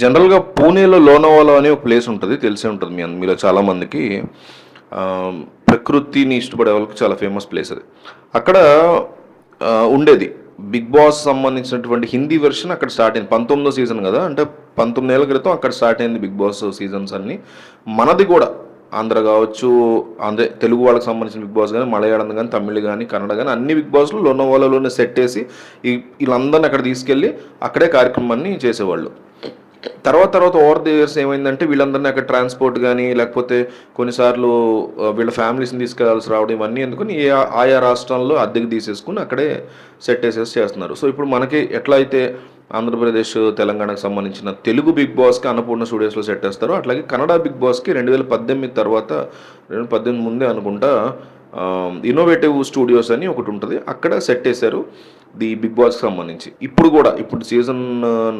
జనరల్గా పూణేలో లోనావాలా అనే ఒక ప్లేస్ ఉంటుంది తెలిసే ఉంటుంది మీ మీలో చాలామందికి ప్రకృతిని ఇష్టపడే వాళ్ళకి చాలా ఫేమస్ ప్లేస్ అది. అక్కడ ఉండేది. బిగ్ బాస్ సంబంధించినటువంటి హిందీ వెర్షన్ అక్కడ స్టార్ట్ అయింది. పంతొమ్మిదో సీజన్ కదా అంటే పంతొమ్మిది ఏళ్ళ క్రితం అక్కడ స్టార్ట్ అయింది బిగ్ బాస్ సీజన్స్ అన్ని. మనది కూడా ఆంధ్ర కావచ్చు ఆంధ్ర తెలుగు వాళ్ళకి సంబంధించిన బిగ్ బాస్ కానీ మలయాళం కానీ తమిళ్ కానీ కన్నడ కానీ అన్ని బిగ్ బాస్లు లోనోవాలోనే సెట్ వేసి ఈ వీళ్ళందరిని అక్కడ తీసుకెళ్ళి అక్కడే కార్యక్రమాన్ని చేసేవాళ్ళు. తర్వాత తర్వాత ఓవర్ ది ఇయర్స్ ఏమైందంటే వీళ్ళందరినీ అక్కడ ట్రాన్స్పోర్ట్ కానీ లేకపోతే కొన్నిసార్లు వీళ్ళ ఫ్యామిలీస్ని తీసుకెళ్ళాల్సి రావడం ఇవన్నీ ఎందుకని ఏ ఆయా రాష్ట్రాల్లో అద్దెకి తీసేసుకుని అక్కడే సెట్ వేసేసి చేస్తున్నారు. సో ఇప్పుడు మనకి ఎట్లా అయితే ఆంధ్రప్రదేశ్ తెలంగాణకు సంబంధించిన తెలుగు బిగ్ బాస్కి అన్నపూర్ణ స్టూడియోస్లో సెట్ చేస్తారు అట్లాగే కన్నడ బిగ్ బాస్కి రెండు వేల పద్దెనిమిది తర్వాత రెండు వేల పద్దెనిమిది ముందే అనుకుంటా ఇన్నోవేటివ్ స్టూడియోస్ అని ఒకటి ఉంటుంది. అక్కడ సెట్ చేశారు ది బిగ్ బాస్కి సంబంధించి. ఇప్పుడు కూడా ఇప్పుడు సీజన్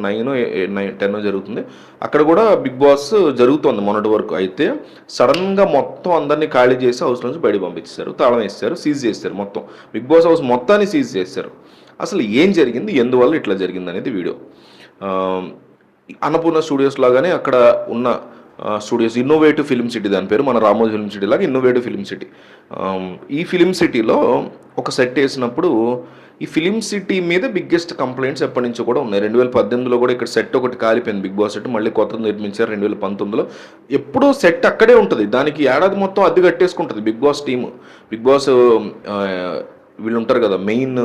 నైన్ నైన్ టెన్ జరుగుతుంది. అక్కడ కూడా బిగ్ బాస్ జరుగుతుంది మొన్నటి వరకు. అయితే సడన్గా మొత్తం అందరినీ ఖాళీ చేసి హౌస్ నుంచి బయట పంపించేశారు. తాళం వేస్తారు సీజ్ చేస్తారు మొత్తం. బిగ్ బాస్ హౌస్ మొత్తాన్ని సీజ్ చేశారు అసలు ఏం జరిగింది ఎందువల్ల ఇట్లా జరిగింది అనేది వీడియో అన్నపూర్ణ స్టూడియోస్ లాగానే అక్కడ ఉన్న స్టూడియోస్ ఇన్నోవేటివ్ ఫిలిం సిటీ దాని పేరు మన రామోజీ ఫిల్మ్ సిటీ లాగా ఇన్నోవేటివ్ ఫిల్మ్ సిటీ ఈ ఫిలిం సిటీలో ఒక సెట్ వేసినప్పుడు ఈ ఫిలిం సిటీ మీద బిగ్గెస్ట్ కంప్లైంట్స్ ఎప్పటి నుంచో కూడా ఉన్నాయి. రెండు వేల పద్దెనిమిదిలో కూడా ఇక్కడ సెట్ ఒకటి కాలిపోయింది బిగ్ బాస్ సెట్ మళ్ళీ కొత్తది నిర్మించారు రెండు వేల పంతొమ్మిదిలో. ఎప్పుడూ సెట్ అక్కడే ఉంటుంది. దానికి ఏడాది మొత్తం అద్దె కట్టేసుకుంటుంది Bigg Boss team Bigg Boss వీళ్ళు ఉంటారు కదా మెయిన్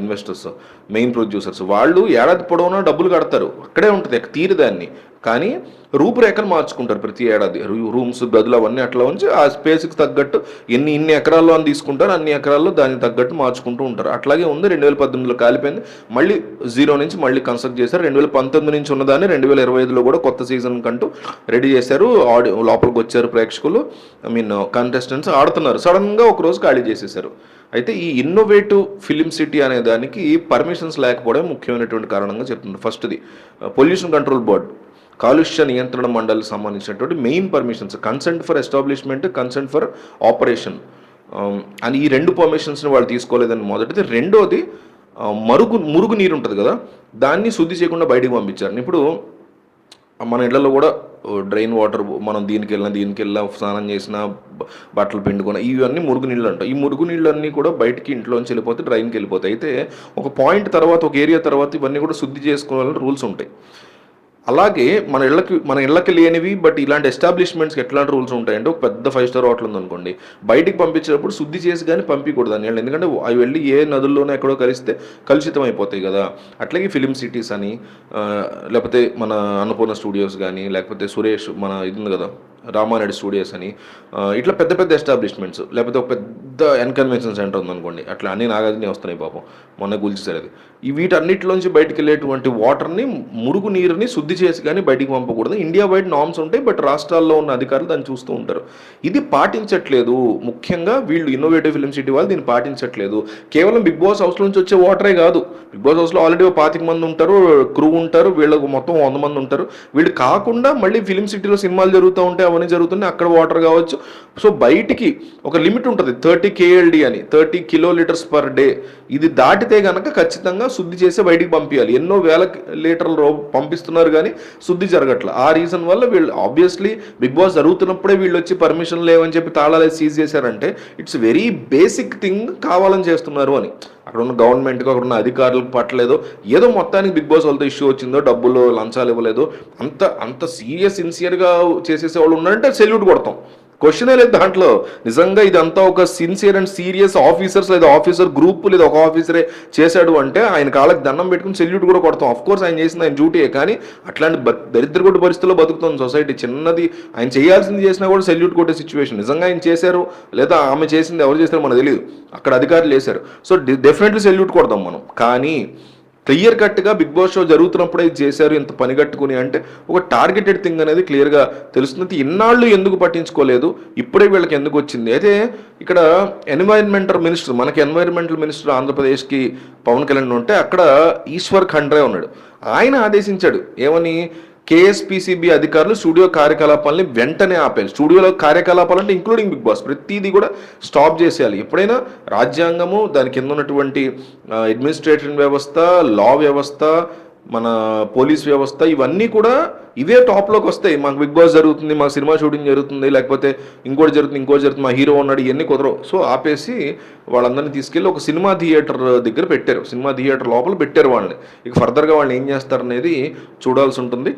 ఇన్వెస్టర్స్ మెయిన్ ప్రొడ్యూసర్స్ వాళ్ళు ఏడాది పొడవునా డబ్బులు కడతారు. అక్కడే ఉంటుంది తీరు దాన్ని. కానీ రూపురేఖలు మార్చుకుంటారు ప్రతి ఏడాది. రూ- రూమ్స్ గదులు అవన్నీ అట్లా ఉంచి ఆ స్పేస్కి తగ్గట్టు ఎన్ని ఇన్ని ఎకరాల్లో అని తీసుకుంటారు అన్ని ఎకరాల్లో దానికి తగ్గట్టు మార్చుకుంటూ ఉంటారు. అట్లాగే ఉంది రెండు వేల పద్దెనిమిదిలో కాలిపోయింది. మళ్ళీ జీరో నుంచి మళ్ళీ కన్స్ట్రక్ట్ చేశారు. రెండు వేల పంతొమ్మిది నుంచి ఉన్నదాన్ని రెండు వేల ఇరవై ఐదులో కూడా కొత్త సీజన్ కంటూ రెడీ చేశారు. ఆడి లోపలికి వచ్చారు ప్రేక్షకులు. ఐ మీన్ కంటెస్టెంట్స్ ఆడుతున్నారు. సడన్గా ఒక రోజు ఖాళీ చేసేసారు. అయితే ఈ ఇన్నోవేటివ్ ఫిలిం సిటీ అనే దానికి పర్మిషన్స్ లేకపోవడం ముఖ్యమైనటువంటి కారణంగా చెప్తున్నారు ఫస్ట్ది పొల్యూషన్ కంట్రోల్ బోర్డ్. కాలుష్య నియంత్రణ మండలికి సంబంధించినటువంటి main permissions consent for establishment consent for operation అని ఈ రెండు పర్మిషన్స్ని వాళ్ళు తీసుకోలేదని మొదటిది. రెండోది మరుగు మురుగు నీరు ఉంటుంది కదా దాన్ని శుద్ధి చేయకుండా బయటికి పంపించారు. ఇప్పుడు మన ఇళ్ళలో కూడా డ్రైన్ వాటర్ మనం దీనికి వెళ్ళినా దీనికి వెళ్ళినా స్నానం చేసిన బట్టలు పిండుకున్న ఇవన్నీ మురుగు నీళ్ళు అంటాం. ఈ మురుగు నీళ్ళన్నీ కూడా బయటికి ఇంట్లోంచి వెళ్ళిపోతే డ్రైన్కి వెళ్ళిపోతాయి. అయితే ఒక పాయింట్ తర్వాత ఒక ఏరియా తర్వాత ఇవన్నీ కూడా శుద్ధి చేసుకోవాలని రూల్స్ ఉంటాయి. అలాగే మన ఇళ్ళకి మన ఇళ్ళకి లేనివి బట్ ఇలాంటి ఎస్టాబ్లిష్మెంట్స్కి ఎట్లాంటి రూల్స్ ఉంటాయంటే ఒక పెద్ద ఫైవ్ స్టార్ హోటల్ ఉందనుకోండి బయటికి పంపించేటప్పుడు శుద్ధి చేసి కానీ పంపించకూడదు అని ఎందుకంటే అవి వెళ్ళి ఏ నదుల్లోనే ఎక్కడో కలిస్తే కలుషితం అయిపోతాయి కదా. అట్లాగే ఫిలిం సిటీస్ అని లేకపోతే మన అన్నపూర్ణ స్టూడియోస్ కానీ లేకపోతే సురేష్ మన ఇది ఉంది కదా రామానాయుడు స్టూడియోస్ అని ఇట్లా పెద్ద పెద్ద ఎస్టాబ్లిష్మెంట్స్ లేకపోతే ఒక పెద్ద ఎన్కన్వెన్షన్ సెంటర్ ఉందనుకోండి అట్లా అన్ని నాగార్జునే వస్తున్నాయి పాపం మొన్న గుల్చేసారు అది ఈ వీటన్నిటిలోంచి బయటకు వెళ్ళేటువంటి వాటర్ని మురుగు నీరుని శుద్ధి చేసి కానీ బయటికి పంపకూడదు. ఇండియా వైడ్ నామ్స్ ఉంటాయి బట్ రాష్ట్రాల్లో ఉన్న అధికారులు దాన్ని చూస్తూ ఉంటారు. ఇది పాటించట్లేదు. ముఖ్యంగా వీళ్ళు ఇన్నోవేటివ్ ఫిలిం సిటీ వాళ్ళు దీన్ని పాటించట్లేదు. కేవలం బిగ్ బాస్ హౌస్ నుంచి వచ్చే వాటరే కాదు. బిగ్ బాస్ హౌస్లో ఆల్రెడీ పాతిక మంది ఉంటారు క్రూ ఉంటారు వీళ్ళకు మొత్తం వంద మంది ఉంటారు. వీళ్ళు కాకుండా మళ్ళీ ఫిలిం సిటీలో సినిమాలు జరుగుతూ ఉంటాయి అవన్నీ జరుగుతున్నాయి అక్కడ వాటర్ కావచ్చు. సో బయటికి ఒక లిమిట్ ఉంటుంది థర్టీ కేఎల్డి అని thirty kilo litres per day. ఇది దాటితే కనుక ఖచ్చితంగా శుద్ధి చేసి బయటికి పంపించాలి ఎన్నో వేల లీటర్లు పంపిస్తున్నారు కానీ శుద్ధి జరగట్ల. ఆ రీజన్ వల్ల వీళ్ళు ఆబ్వియస్లీ బిగ్ బాస్ జరుగుతున్నప్పుడే వీళ్ళు వచ్చి పర్మిషన్ లేవని చెప్పి తాళాలు సీజ్ చేశారంటే ఇట్స్ వెరీ బేసిక్ థింగ్ కావాలని చేస్తున్నారు అని. అక్కడ ఉన్న గవర్నమెంట్కి అక్కడ ఉన్న అధికారులకు పట్టలేదు. ఏదో మొత్తానికి బిగ్ బాస్ వాళ్ళతో ఇష్యూ వచ్చిందో డబ్బులు లంచాలు ఇవ్వలేదు. అంత అంత సీరియస్ సిన్సియర్గా చేసేసే వాళ్ళు ఉన్నారంటే సెల్యూట్ కొడతాం. క్వశ్చనే లేదు దాంట్లో. నిజంగా ఇదంతా ఒక సిన్సియర్ అండ్ సీరియస్ ఆఫీసర్స్ లేదా ఆఫీసర్ గ్రూప్ లేదా ఒక ఆఫీసరే చేశాడు అంటే ఆయన కాళ్ళకి దండం పెట్టుకుని సెల్యూట్ కూడా కొడతాం. ఆఫ్ కోర్స్ ఆయన చేసింది ఆయన డ్యూటీయే కానీ అట్లాంటి బ- దరిద్ర పరిస్థితుల్లో బతుకుతుంది సొసైటీ చిన్నది ఆయన చేయాల్సింది చేసినా కూడా సెల్యూట్ కొట్టే సిచ్యువేషన్ నిజంగా ఆయన చేశారు లేదా ఆమె చేసింది ఎవరు చేశారో మనకు తెలియదు అక్కడ అధికారులు చేశారు. సో డెఫినెట్లీ సెల్యూట్ కొడతాం మనం. కానీ క్లియర్ కట్గా బిగ్ బాస్ షో జరుగుతున్నప్పుడు ఇది చేశారు ఇంత పని కట్టుకుని అంటే ఒక టార్గెటెడ్ థింగ్ అనేది క్లియర్గా తెలుస్తుంది. ఇన్నాళ్ళు ఎందుకు పట్టించుకోలేదు? ఇప్పుడే వీళ్ళకి ఎందుకు వచ్చింది? అయితే ఇక్కడ ఎన్విరాన్మెంటల్ మినిస్టర్ మనకి ఎన్వైరన్మెంటల్ మినిస్టర్ ఆంధ్రప్రదేశ్కి పవన్ కళ్యాణ్ ఉంటే అక్కడ ఈశ్వర్ ఖండ్రే ఉన్నాడు. ఆయన ఆదేశించాడు. ఏమని? కేఎస్పిసిబి అధికారులు స్టూడియో కార్యకలాపాలని వెంటనే ఆపేయాలి. స్టూడియోలో కార్యకలాపాలు అంటే ఇంక్లూడింగ్ బిగ్ బాస్ ప్రతిదీ కూడా స్టాప్ చేసేయాలి. ఎప్పుడైనా రాజ్యాంగము దాని కింద ఉన్నటువంటి అడ్మినిస్ట్రేటివ్ వ్యవస్థ లా వ్యవస్థ మన పోలీస్ వ్యవస్థ ఇవన్నీ కూడా ఇవే టాప్లోకి వస్తాయి. మాకు బిగ్ బాస్ జరుగుతుంది మా సినిమా షూటింగ్ జరుగుతుంది లేకపోతే ఇంకోటి జరుగుతుంది ఇంకోటి జరుగుతుంది మా హీరో ఉన్నాడు ఇవన్నీ కుదరవు. సో ఆపేసి వాళ్ళందరినీ తీసుకెళ్ళి ఒక సినిమా థియేటర్ దగ్గర పెట్టారు. సినిమా థియేటర్ లోపల పెట్టారు వాళ్ళని. ఇక ఫర్దర్గా వాళ్ళు ఏం చేస్తారు అనేది చూడాల్సి ఉంటుంది.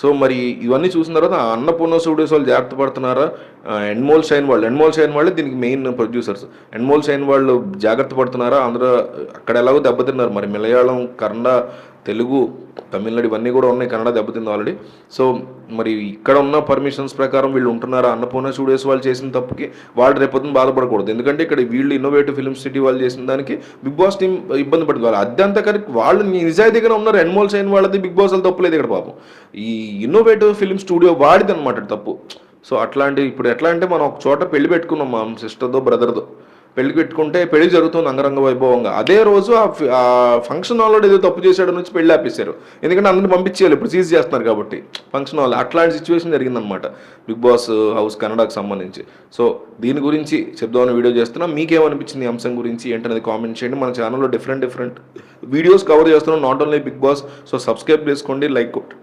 సో మరి ఇవన్నీ చూసిన తర్వాత అన్నపూర్ణ స్టూడియోస్ వాళ్ళు జాగ్రత్త పడుతున్నారా? ఎన్మోల్ షైన్ వాళ్ళు. ఎన్మోల్ షైన్ వాళ్ళే దీనికి మెయిన్ ప్రొడ్యూసర్స్ ఎన్మోల్ షైన్ వాళ్ళు జాగ్రత్త పడుతున్నారా? అందరూ అక్కడ ఎలాగో దెబ్బతిన్నారు. మరి మలయాళం కన్నడ తెలుగు తమిళనాడు ఇవన్నీ కూడా ఉన్నాయి కన్నడ దెబ్బతింది ఆల్రెడీ సో మరి ఇక్కడ ఉన్న పర్మిషన్స్ ప్రకారం వీళ్ళు ఉంటున్నారా అన్నపూర్ణ స్టూడియోస్ వాళ్ళు చేసిన తప్పుకి వాళ్ళు రేపొద్దున బాధపడకూడదు. ఎందుకంటే ఇక్కడ వీళ్ళు ఇన్నోవేటివ్ ఫిల్మ్ సిటీ వాళ్ళు చేసిన దానికి బిగ్ బాస్ టీం ఇబ్బంది పడుతుంది. వాళ్ళు అద్దంతా కరెక్ట్ వాళ్ళు నిజాయితీగానే ఉన్నారు ఎన్మోల్ అయిన వాళ్ళది బిగ్ బాస్ వాళ్ళు తప్పులేదు ఇక్కడ పాపం. ఈ ఇన్నోవేటివ్ ఫిల్మ్ స్టూడియో వాడిది అనమాట తప్పు. సో అట్లాంటి ఇప్పుడు ఎట్లా అంటే మనం ఒక చోట పెళ్ళి పెట్టుకున్నాం మా సిస్టర్తో బ్రదర్దో పెళ్ళి పెట్టుకుంటే పెళ్ళి జరుగుతుంది అంగరంగ వైభవంగా. అదే రోజు ఆ ఫంక్షన్ హాల్లో ఏదో తప్పు చేశాడు నుంచి పెళ్ళి ఆపేశారు. ఎందుకంటే అందరిని పంపించేయాలి ఇప్పుడు సీజ్ చేస్తున్నారు కాబట్టి. ఫంక్షన్ హాల్ అట్లాంటి సిచ్యువేషన్ జరిగిందనమాట బిగ్ బాస్ హౌస్ కన్నడకు సంబంధించి. సో దీని గురించి చెప్దామని వీడియో చేస్తున్నా. మీకేమనిపించింది ఈ అంశం గురించి? ఏంటనేది కామెంట్ చేయండి. మన ఛానల్లో డిఫరెంట్ డిఫరెంట్ వీడియోస్ కవర్ చేస్తున్నాం. Not only Bigg Boss so subscribe చేసుకోండి. లైక్ కొట్టి